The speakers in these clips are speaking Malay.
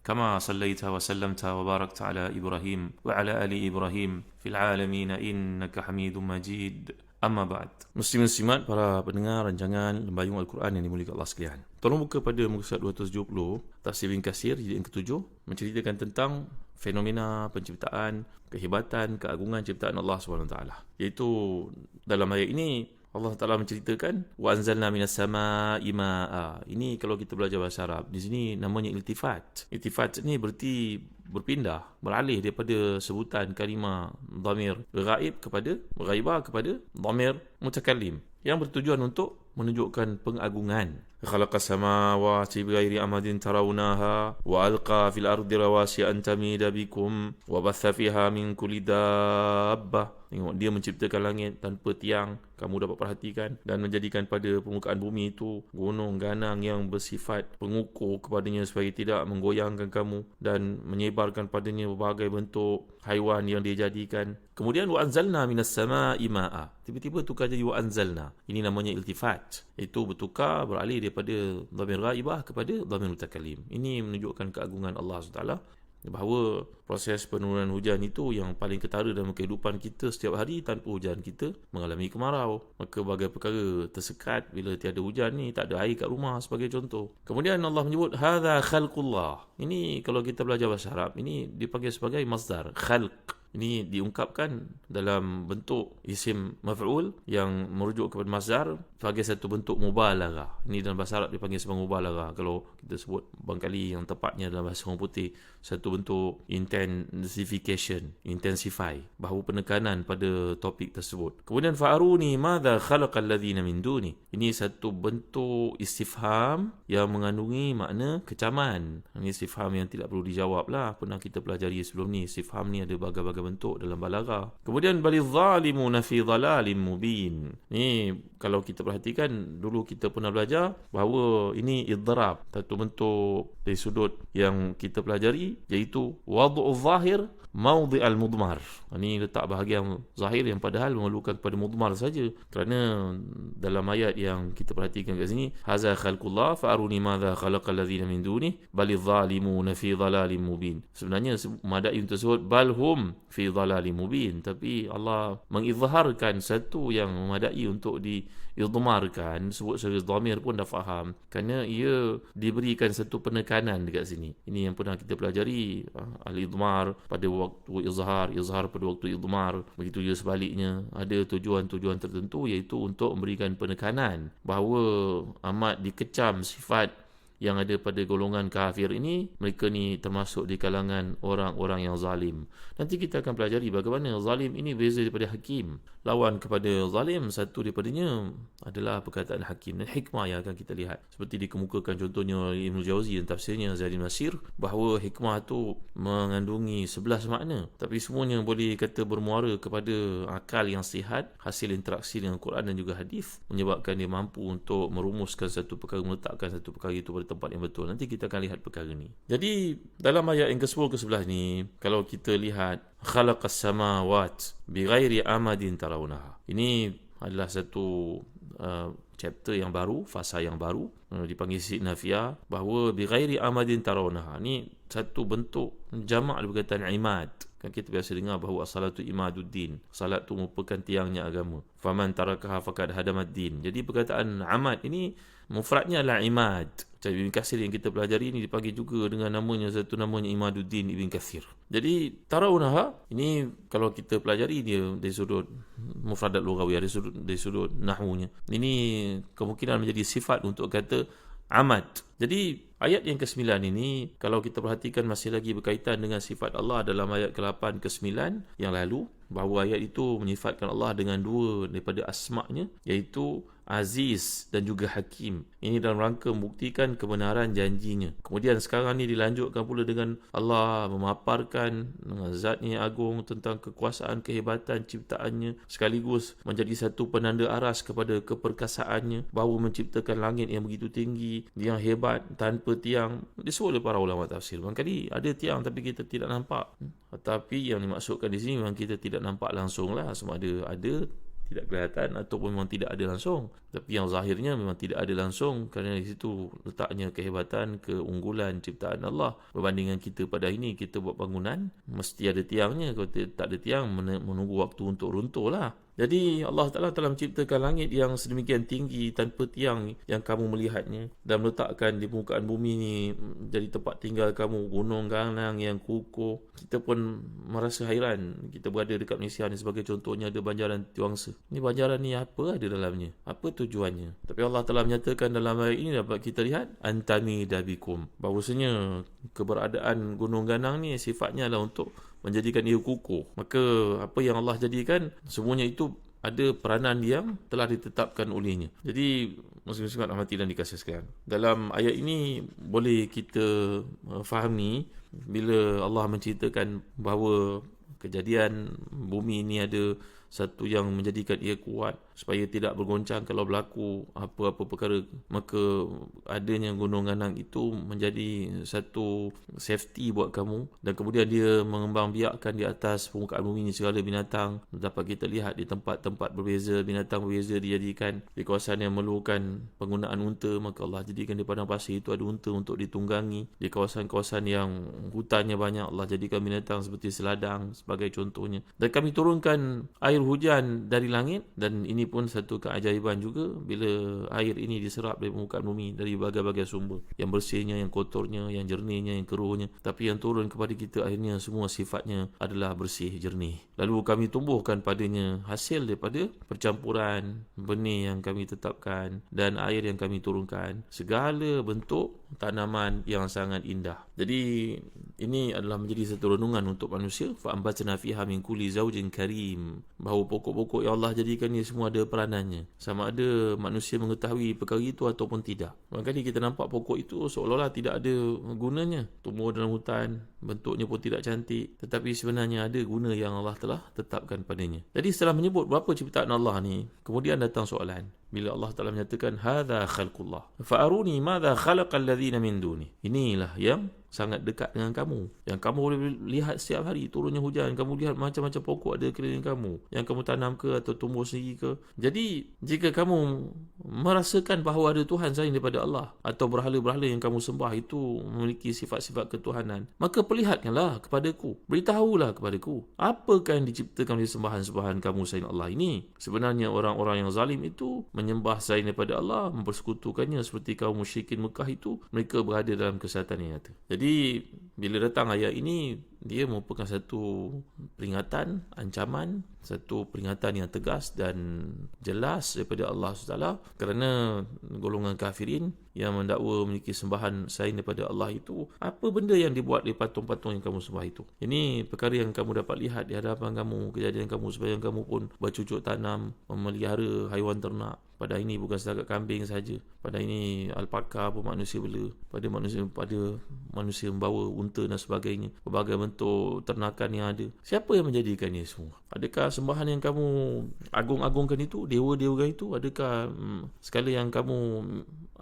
kama sallaita wa sallamta wa barakta ala Ibrahim wa ala ali Ibrahim fil alamin innaka Hamidum Majid. Amma ba'd. Muslim muslimat para pendengar rancangan Lembayung Al-Quran yang dimuliakan Allah sekalian. Tolong buka pada muka surat 270 Tafsir bin Kasir jilid yang ketujuh menceritakan tentang fenomena penciptaan, kehebatan, keagungan ciptaan Allah SWT. Iaitu dalam ayat ini Allah Taala menceritakan wa anzalna minas sama'i ma'a. Ini kalau kita belajar bahasa Arab, di sini namanya iltifat. Iltifat ni berarti berpindah, beralih daripada sebutan kalimah dhamir ghaib kepada ghaibah kepada dhamir mutakallim yang bertujuan untuk menunjukkan pengagungan. Khalaqas samawati bighairi amadin tarawunaha wa alqa fil ardi rawasi an tamida bikum wa batha fiha min kulli dabbah. Tengok dia menciptakan langit tanpa tiang kamu dapat perhatikan dan menjadikan pada permukaan bumi itu gunung ganang yang bersifat pengukur kepadanya supaya tidak menggoyangkan kamu dan menyebarkan padanya berbagai bentuk haiwan yang dia jadikan. Kemudian wa anzalna minas sama'i ma'a. Tiba-tiba tukar jadi wa anzalna. Ini namanya iltifat. Itu bertukar beralih daripada dhamir ghaibah kepada dhamir mutakallim. Ini menunjukkan keagungan Allah SWT bahawa proses penurunan hujan itu yang paling ketara dalam kehidupan kita setiap hari tanpa hujan kita mengalami kemarau. Maka bagai perkara tersekat bila tiada hujan ni tak ada air kat rumah sebagai contoh. Kemudian Allah menyebut hadza khalqullah. Ini kalau kita belajar bahasa Arab ini dipanggil sebagai masdar khalq ini diungkapkan dalam bentuk isim maf'ul yang merujuk kepada masdar sebagai satu bentuk mubalaghah. Ini dalam bahasa Arab dipanggil sebagai mubalaghah. Kalau kita sebut bangkali yang tepatnya dalam bahasa orang putih satu bentuk intensification, intensify bahawa penekanan pada topik tersebut. Kemudian fa'aruni madza khalaqal ladzina min duni. Ini satu bentuk istifham yang mengandungi makna kecaman. Ini istifham yang tidak perlu dijawab lah. Pernah kita pelajari sebelum ni. Istifham ni ada bagai-bagai berbagai bentuk dalam balaghah. Kemudian balil zalimuna fi dhalalim mubin. Ni kalau kita perhatikan dulu kita pernah belajar bahawa ini idhrab satu bentuk dari sudut yang kita pelajari iaitu wad'u zahir maudhi al-mudmar. Ini letak bahagian zahir yang padahal memerlukan kepada mudmar saja. Kerana dalam ayat yang kita perhatikan kat sini, haza khalqullah fa aruni khalaqal ladzina min duni bal zalimuna fi dhalalim mubin. Sebenarnya madai tersebut bal hum fi dhalalim mubin, tapi Allah mengizharkan satu yang memadai untuk di idmarkan sebut sebagai dhamir pun dah faham. Kerana ia diberikan satu penekanan dekat sini. Ini yang pernah kita pelajari ah, al-idmar pada waktu izhar izhar pada waktu idmar begitu juga sebaliknya ada tujuan-tujuan tertentu iaitu untuk memberikan penekanan bahawa amat dikecam sifat yang ada pada golongan kafir ini mereka ni termasuk di kalangan orang-orang yang zalim. Nanti kita akan pelajari bagaimana zalim ini beza daripada hakim. Lawan kepada zalim satu daripadanya adalah perkataan hakim dan hikmah yang akan kita lihat seperti dikemukakan contohnya Ibn Jauzi dan tafsirnya Zaidin Nasir bahawa hikmah itu mengandungi sebelas makna tapi semuanya boleh kata bermuara kepada akal yang sihat hasil interaksi dengan Quran dan juga hadis menyebabkan dia mampu untuk merumuskan satu perkara meletakkan satu perkara itu pada tempat yang betul. Nanti kita akan lihat perkara ni. Jadi dalam ayat yang ke-10 ke-11 ni, kalau kita lihat khalaqas samawat bighairi amadin tarawunaha. Ini adalah satu uh, chapter yang baru, fasa yang baru uh, dipanggil Sid Nafia bahawa bighairi amadin tarawunaha. Ini satu bentuk jamak perkataan imad. Kan kita biasa dengar bahawa salatu imaduddin. Salat tu merupakan tiangnya agama. Faman tarakaha faqad hadamad din. Jadi perkataan amad ini mufradnya adalah imad. Macam Ibn Kathir yang kita pelajari ini dipanggil juga dengan namanya satu namanya Imaduddin Ibn Kathir. Jadi tarawunaha ini kalau kita pelajari dia dari sudut mufradat lughawi dari sudut dari sudut nahwunya. Ini kemungkinan menjadi sifat untuk kata amad. Jadi ayat yang ke-9 ini kalau kita perhatikan masih lagi berkaitan dengan sifat Allah dalam ayat ke-8 ke-9 yang lalu bahawa ayat itu menyifatkan Allah dengan dua daripada asma'nya iaitu Aziz dan juga Hakim. Ini dalam rangka membuktikan kebenaran janjinya. Kemudian sekarang ni dilanjutkan pula dengan Allah memaparkan zatnya agung tentang kekuasaan, kehebatan ciptaannya sekaligus menjadi satu penanda aras kepada keperkasaannya bahawa menciptakan langit yang begitu tinggi, yang hebat tanpa tiang. Disebut oleh para ulama tafsir. Barangkali ada tiang tapi kita tidak nampak. Tetapi yang dimaksudkan di sini memang kita tidak nampak langsung lah. Sama ada ada tidak kelihatan ataupun memang tidak ada langsung. Tapi yang zahirnya memang tidak ada langsung kerana di situ letaknya kehebatan, keunggulan ciptaan Allah. Berbandingan kita pada ini, kita buat bangunan, mesti ada tiangnya. Kalau tak ada tiang, menunggu waktu untuk runtuh lah. Jadi Allah Ta'ala telah menciptakan langit yang sedemikian tinggi tanpa tiang yang kamu melihatnya dan meletakkan di permukaan bumi ini jadi tempat tinggal kamu gunung ganang yang kukuh. Kita pun merasa hairan. Kita berada dekat Malaysia ni sebagai contohnya ada banjaran Tiwangsa. Ini banjaran ni apa ada dalamnya? Apa tujuannya? Tapi Allah telah menyatakan dalam ayat ini dapat kita lihat antami dabikum. Bahawasanya keberadaan gunung ganang ni sifatnya adalah untuk menjadikan ia kukuh. Maka apa yang Allah jadikan semuanya itu ada peranan yang telah ditetapkan olehnya. Jadi muslim-muslim rahmati dan dikasih sekalian. Dalam ayat ini boleh kita uh, fahami bila Allah menceritakan bahawa kejadian bumi ini ada satu yang menjadikan ia kuat supaya tidak bergoncang kalau berlaku apa-apa perkara. Maka adanya gunung ganang itu menjadi satu safety buat kamu. Dan kemudian dia mengembang biakkan di atas permukaan bumi ini segala binatang. Dapat kita lihat di tempat-tempat berbeza binatang berbeza dijadikan di kawasan yang memerlukan penggunaan unta. Maka Allah jadikan di padang pasir itu ada unta untuk ditunggangi. Di kawasan-kawasan yang hutannya banyak Allah jadikan binatang seperti seladang sebagai contohnya. Dan kami turunkan air hujan dari langit dan ini pun satu keajaiban juga bila air ini diserap dari permukaan bumi dari berbagai-bagai sumber yang bersihnya, yang kotornya, yang jernihnya, yang keruhnya. Tapi yang turun kepada kita akhirnya semua sifatnya adalah bersih, jernih. Lalu kami tumbuhkan padanya hasil daripada percampuran benih yang kami tetapkan dan air yang kami turunkan. Segala bentuk tanaman yang sangat indah jadi ini adalah menjadi satu renungan untuk manusia fa ambatna fiha min kulli zawjin karim bahawa pokok-pokok yang Allah jadikan ni semua ada ada peranannya. Sama ada manusia mengetahui perkara itu ataupun tidak. Kadang-kadang kita nampak pokok itu seolah-olah tidak ada gunanya. Tumbuh dalam hutan, bentuknya pun tidak cantik. Tetapi sebenarnya ada guna yang Allah telah tetapkan padanya. Jadi setelah menyebut berapa ciptaan Allah ni, kemudian datang soalan. Bila Allah Taala menyatakan hadza khalqullah. Fa'aruni madza khalaqal ladzina min duni. Inilah yang sangat dekat dengan kamu. Yang kamu boleh lihat setiap hari turunnya hujan. Kamu lihat macam-macam pokok ada keliling kamu. Yang kamu tanam ke atau tumbuh sendiri ke. Jadi, jika kamu merasakan bahawa ada Tuhan selain daripada Allah. Atau berhala-berhala yang kamu sembah itu memiliki sifat-sifat ketuhanan. Maka perlihatkanlah kepadaku. Beritahulah kepadaku. Apakah yang diciptakan oleh sembahan-sembahan kamu selain Allah ini? Sebenarnya orang-orang yang zalim itu menyembah selain daripada Allah. Mempersekutukannya seperti kaum musyrikin Mekah itu. Mereka berada dalam kesihatan yang nyata. Jadi, jadi bila datang ayat ini dia merupakan satu peringatan, ancaman, satu peringatan yang tegas dan jelas daripada Allah SWT kerana golongan kafirin yang mendakwa memiliki sembahan selain daripada Allah itu apa benda yang dibuat di patung-patung yang kamu sembah itu ini perkara yang kamu dapat lihat di hadapan kamu kejadian kamu supaya kamu pun bercucuk tanam memelihara haiwan ternak pada ini bukan setakat kambing saja. Pada ini alpaka pun manusia bela. Pada manusia pada manusia membawa unta dan sebagainya. Berbagai bentuk ternakan yang ada. Siapa yang menjadikan ini semua? Adakah sembahan yang kamu agung-agungkan itu, dewa-dewa itu, adakah hmm, sekali yang kamu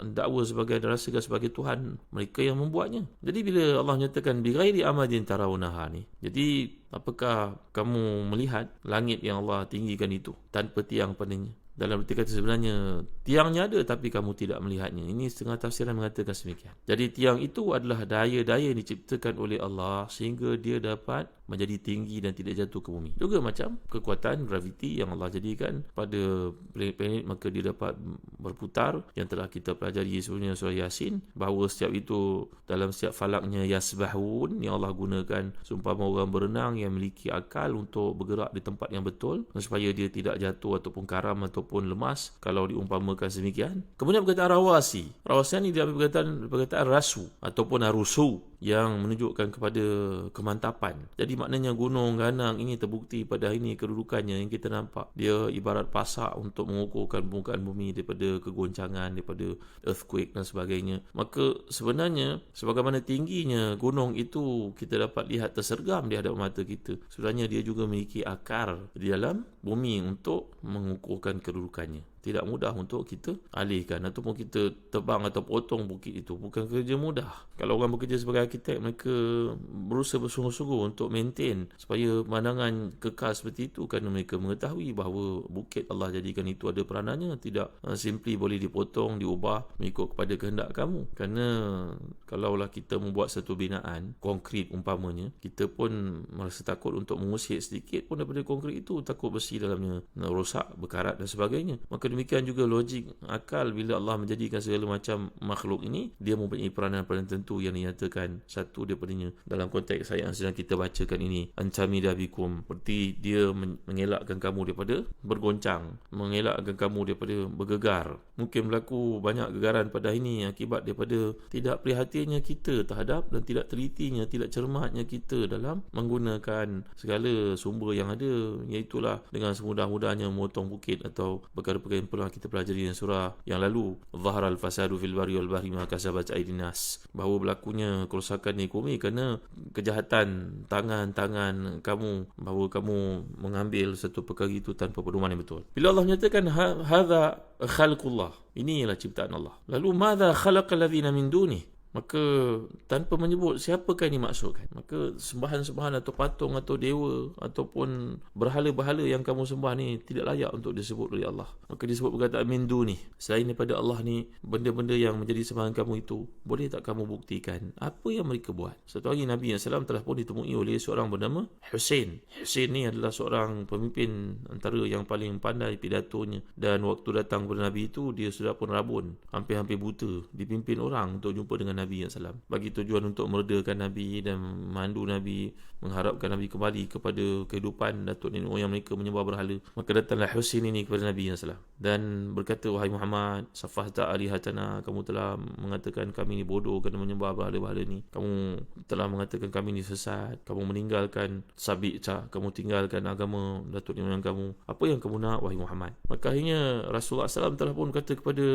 dakwa sebagai rasakan sebagai Tuhan mereka yang membuatnya. Jadi bila Allah nyatakan bi ghairi amadin tarawunaha ni. Jadi apakah kamu melihat langit yang Allah tinggikan itu tanpa tiang padanya? Dalam arti kata sebenarnya tiangnya ada tapi kamu tidak melihatnya. Ini setengah tafsiran mengatakan semikian. Jadi tiang itu adalah daya-daya yang diciptakan oleh Allah sehingga dia dapat menjadi tinggi dan tidak jatuh ke bumi. Juga macam kekuatan graviti yang Allah jadikan pada planet-planet maka dia dapat berputar yang telah kita pelajari sebelumnya surah Yasin bahawa setiap itu dalam setiap falaknya yasbahun yang Allah gunakan seumpama orang berenang yang memiliki akal untuk bergerak di tempat yang betul supaya dia tidak jatuh ataupun karam ataupun lemas kalau diumpamakan sedemikian. Kemudian perkataan rawasi. Rawasi ini dia perkataan perkataan rasu ataupun arusu yang menunjukkan kepada kemantapan. Jadi Jadi maknanya gunung, ganang ini terbukti pada hari ini kedudukannya yang kita nampak. Dia ibarat pasak untuk mengukurkan permukaan bumi daripada kegoncangan, daripada earthquake dan sebagainya. Maka sebenarnya sebagaimana tingginya gunung itu kita dapat lihat tersergam di hadapan mata kita. Sebenarnya dia juga memiliki akar di dalam bumi untuk mengukurkan kedudukannya tidak mudah untuk kita alihkan ataupun kita tebang atau potong bukit itu. Bukan kerja mudah. Kalau orang bekerja sebagai arkitek mereka berusaha bersungguh-sungguh untuk maintain supaya pandangan kekal seperti itu. Kerana mereka mengetahui bahawa bukit Allah jadikan itu ada peranannya tidak uh, simply boleh dipotong diubah mengikut kepada kehendak kamu. Kerana kalaulah kita membuat satu binaan konkrit umpamanya kita pun merasa takut untuk mengusir sedikit pun daripada konkrit itu. Takut besi dalamnya rosak berkarat dan sebagainya. Maka demikian juga logik akal bila Allah menjadikan segala macam makhluk ini dia mempunyai peranan-peranan tentu yang dinyatakan satu daripadanya. Dalam konteks ayat yang sedang kita bacakan ini ancami dabikum seperti dia mengelakkan kamu daripada bergoncang mengelakkan kamu daripada bergegar. Mungkin berlaku banyak gegaran pada ini akibat daripada tidak prihatinnya kita terhadap dan tidak telitinya tidak cermatnya kita dalam menggunakan segala sumber yang ada iaitulah dengan semudah-mudahnya memotong bukit atau perkara-perkara yang pernah kita pelajari dalam surah yang lalu. Zahara al-fasadu fil bari wal bahri ma kasabat aydinas bahawa berlakunya kerosakan ekonomi kerana kejahatan tangan-tangan kamu. Bahawa kamu mengambil satu perkara itu tanpa pedoman yang betul. Bila Allah nyatakan ha, hadza khalqullah. Inilah ciptaan Allah. Lalu madza khalaqal ladzina min dunihi Maka tanpa menyebut siapakah ini maksudkan Maka sembahan-sembahan atau patung atau dewa Ataupun berhala-berhala yang kamu sembah ni Tidak layak untuk disebut oleh Allah. Maka disebut perkataan min ni Selain daripada Allah ni Benda-benda yang menjadi sembahan kamu itu Boleh tak kamu buktikan Apa yang mereka buat? Satu hari Nabi SAW telah pun ditemui oleh seorang bernama Hussein Hussein ni adalah seorang pemimpin Antara yang paling pandai pidatonya. Dan waktu datang kepada Nabi itu Dia sudah pun rabun. Hampir-hampir buta. Dipimpin orang untuk jumpa dengan Nabi SAW bagi tujuan untuk meredakan Nabi dan memandu Nabi mengharapkan Nabi kembali kepada kehidupan datuk nenek moyang mereka menyembah berhala maka datanglah Husin ini kepada Nabi SAW dan berkata wahai Muhammad safah tak alihatana kamu telah mengatakan kami ni bodoh kerana menyembah berhala-berhala ni kamu telah mengatakan kami ni sesat. Kamu meninggalkan sabit cah kamu tinggalkan agama datuk nenek moyang kamu. Apa yang kamu nak wahai Muhammad? Maka akhirnya Rasulullah SAW telah pun kata kepada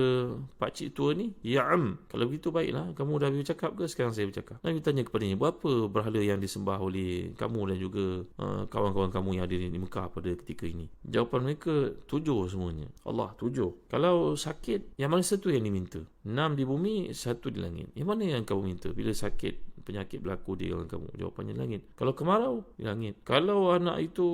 pakcik tua ni ya am kalau begitu baiklah kamu dah bercakap ke? Sekarang saya bercakap. Nabi tanya kepadanya berapa berhala yang disembah oleh kamu dan juga uh, kawan-kawan kamu yang ada di Mekah pada ketika ini? Jawapan mereka tujuh semuanya. Allah tujuh? Kalau sakit yang mana satu yang diminta? Enam di bumi satu di langit. Yang mana yang kamu minta? Bila sakit penyakit berlaku di dalam kamu. Jawapannya langit. Kalau kemarau di langit. Kalau anak itu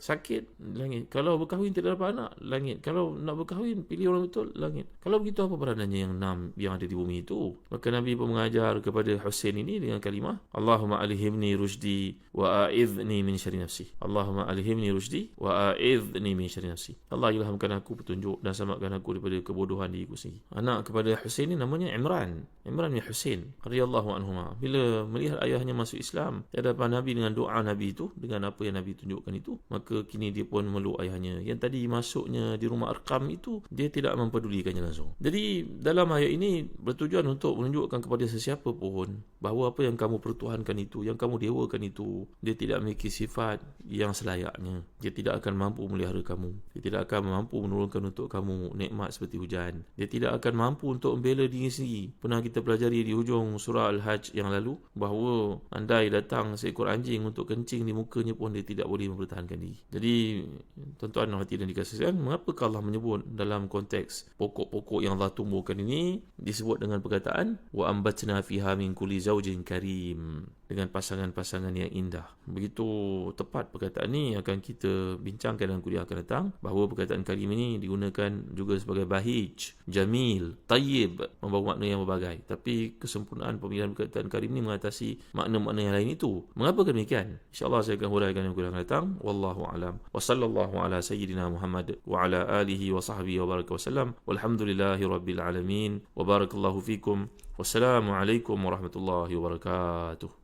sakit langit. Kalau berkahwin tidak dapat anak langit. Kalau nak berkahwin pilih orang betul langit. Kalau begitu apa peranannya yang enam yang ada di bumi itu? Maka Nabi pun mengajar kepada Hussein ini dengan kalimah Allahumma alihimni rushdi wa a'idhni min syari nafsi. Allahumma alihimni rushdi wa a'idhni min syari nafsi. Allah ilhamkan aku petunjuk dan selamatkan aku daripada kebodohan diriku sendiri. Anak kepada Hussein ini namanya Imran. Imran bin Hussein radhiyallahu anhuma. Bila melihat ayahnya masuk Islam di hadapan Nabi dengan doa Nabi itu dengan apa yang Nabi tunjukkan itu maka kini dia pun meluk ayahnya. Yang tadi masuknya di rumah Arkam itu dia tidak mempedulikannya langsung. Jadi dalam ayat ini bertujuan untuk menunjukkan kepada sesiapa pun bahawa apa yang kamu pertuhankan itu yang kamu dewakan itu dia tidak memiliki sifat yang selayaknya. Dia tidak akan mampu melihara kamu. Dia tidak akan mampu menurunkan untuk kamu nikmat seperti hujan. Dia tidak akan mampu untuk membela diri sendiri. Pernah kita pelajari di hujung surah Al-Hajj yang lalu bahawa andai datang seekor anjing untuk kencing di mukanya pun dia tidak boleh mempertahankan diri. Jadi tuan-tuan dan hadirin dikasihkan, mengapa Allah menyebut dalam konteks pokok-pokok yang Allah tumbuhkan ini disebut dengan perkataan wa ambatna fiha min kulli zawjin karim dengan pasangan-pasangan yang indah. Begitu tepat perkataan ini akan kita bincangkan dalam kuliah akan datang bahawa perkataan karim ini digunakan juga sebagai bahij, jamil, tayyib, membawa makna yang berbagai. Tapi kesempurnaan pemilihan perkataan karim ini mengatasi makna-makna yang lain itu. Mengapa demikian? InsyaAllah saya akan huraikan dalam kuliah akan datang. Wallahu alam. Wa sallallahu ala sayyidina Muhammad wa ala alihi wa sahbihi wa baraka wa sallam. Walhamdulillahi rabbil alamin. Wa barakallahu fikum. Wassalamualaikum warahmatullahi wabarakatuh.